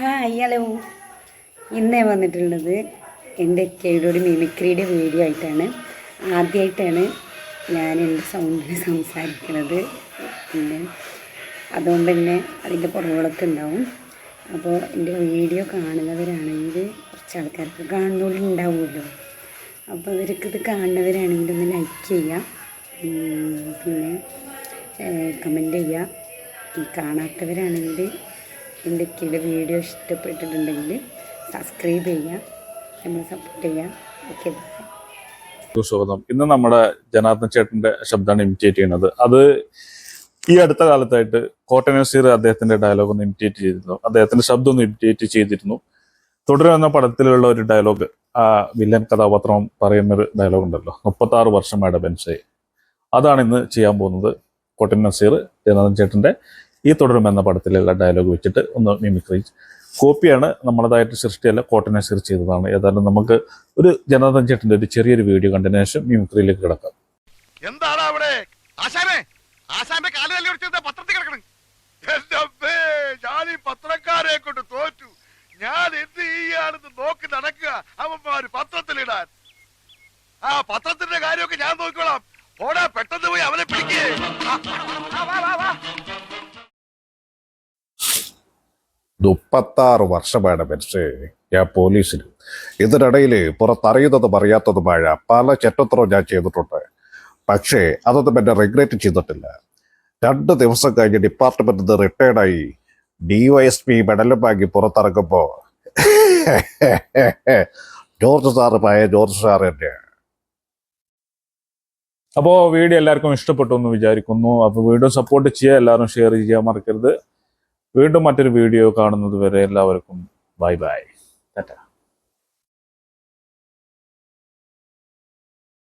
Hi hello ഇന്നേ വന്നിട്ടുള്ളത് എന്റെ കേടോടി മിമിക്രിയുടെ വീഡിയോ ആയിട്ടാണ്. ആദ്യമായിട്ടാണ് ഞാൻ എന്റെ സൗണ്ടിൽ സംസാരിക്കുന്നത്. പിന്നെ അതുകൊണ്ട് തന്നെ അതിന്റെ പുറകുകളൊക്കെ ഉണ്ടാവും. അപ്പോൾ എന്റെ വീഡിയോ കാണുന്നവരാണെങ്കിൽ കുറച്ച് ആൾക്കാർക്ക് കാണുന്നവരും ഉണ്ടാവുമല്ലോ അപ്പോൾ അവർക്ക് ഇത് കാണുന്നവരാണെങ്കിൽ ഒന്ന് ലൈക്ക് ചെയ്യുക. പിന്നെ കമന്റ് ചെയ്യുക. ഈ കാണാത്തവരാണെങ്കിൽ എന്റെ കീഴിൽ വീഡിയോ ഇഷ്ടപ്പെട്ടിട്ടുണ്ടെങ്കിൽ സബ്സ്ക്രൈബ് ചെയ്യുക നമ്മളെ സപ്പോർട്ട് ചെയ്യുക. ഓക്കെ സ്വാഗതം ഇന്ന് നമ്മുടെ ജനാർദ്ദൻ ചേട്ടന്റെ ശബ്ദമാണ് ഇമിറ്റേറ്റ് ചെയ്യുന്നത്. അത് ഈ അടുത്ത കാലത്തായിട്ട് കോട്ടൻ നസീർ അദ്ദേഹത്തിന്റെ ഡയലോഗ് ഒന്ന് ഇമിറ്റേറ്റ് ചെയ്തിരുന്നു. അദ്ദേഹത്തിന്റെ ശബ്ദം ഒന്ന് ഇമിറ്റേറ്റ് ചെയ്തിരുന്നു. തുടരുന്ന പടത്തിലുള്ള ഒരു ഡയലോഗ് ആ വില്ലൻ കഥാപാത്രം പറയുന്ന ഒരു ഡയലോഗ് ഉണ്ടല്ലോ. മുപ്പത്തി ആറ് വർഷമായിട്ട് ബെൻസായി. അതാണ് ഇന്ന് ചെയ്യാൻ പോകുന്നത് കോട്ടൻ നസീർ ജനാർദ്ദൻ ചേട്ടന്റെ ഈ തുടരും എന്ന പടത്തിലുള്ള ഡയലോഗ് വെച്ചിട്ട് ഒന്ന് മിമിക്രി കോപ്പിയാണ് നമ്മളതായിട്ട് സൃഷ്ടിയല്ല കോട്ടനെ സെർച്ച് ചെയ്തതാണ്. ഏതായാലും നമുക്ക് ഒരു ജനാർദ്ദൻ ചേട്ടന്റെ ഒരു ചെറിയൊരു വീഡിയോ കണ്ടതിന് ശേഷം മിമിക്രിയിലേക്ക് കിടക്കാം. എന്താണ് അവിടെ? ആശാനെ ആശാന്റെ കാൽ തല്ലി ഒടിച്ചത് പത്രത്തിൽ കിടക്കണം? എന്റെ ഞാൻ ഈ പത്രക്കാരെ കൊണ്ട് തോറ്റു. ഞാൻ എന്ത് ചെയ്യാണെന്ന് നോക്കി നടക്കുക അവന്മാര് പത്രത്തിലിടാൻ. ആ പത്രത്തിന്റെ കാര്യമൊക്കെ ഞാൻ നോക്കിക്കോളാം. ഓടാ പെട്ടെന്ന് പോയി അവനെ പിടിക്കേ. മുപ്പത്താറ് വർഷമാണ് മനുഷ്യ ഞാൻ പോലീസിൽ. ഇതിനിടയിൽ പുറത്തറിയുന്നതും അറിയാത്തതുമായ പല ചെറ്റത്രവും ഞാൻ ചെയ്തിട്ടുണ്ട്. പക്ഷേ അതൊന്നും എന്നെ റിഗ്രറ്റ് ചെയ്തിട്ടില്ല. രണ്ട് ദിവസം കഴിഞ്ഞ് ഡിപ്പാർട്ട്മെന്റിൽ നിന്ന് റിട്ടയർഡായി ഡി വൈ എസ് പി മെഡലും വാങ്ങി പുറത്തിറങ്ങുമ്പോ ജോർജ് സാറ് പായ ജോർജ് സാർ തന്നെ അപ്പോൾ വീഡിയോ എല്ലാവർക്കും ഇഷ്ടപ്പെട്ടു എന്ന് വിചാരിക്കുന്നു. അപ്പോൾ വീഡിയോ സപ്പോർട്ട് ചെയ്യുക എല്ലാവരും ഷെയർ ചെയ്യാൻ മറക്കരുത്. വീണ്ടും മറ്റൊരു വീഡിയോ കാണുന്നത് വരെ എല്ലാവർക്കും ബൈ ബൈ. ടാറ്റ.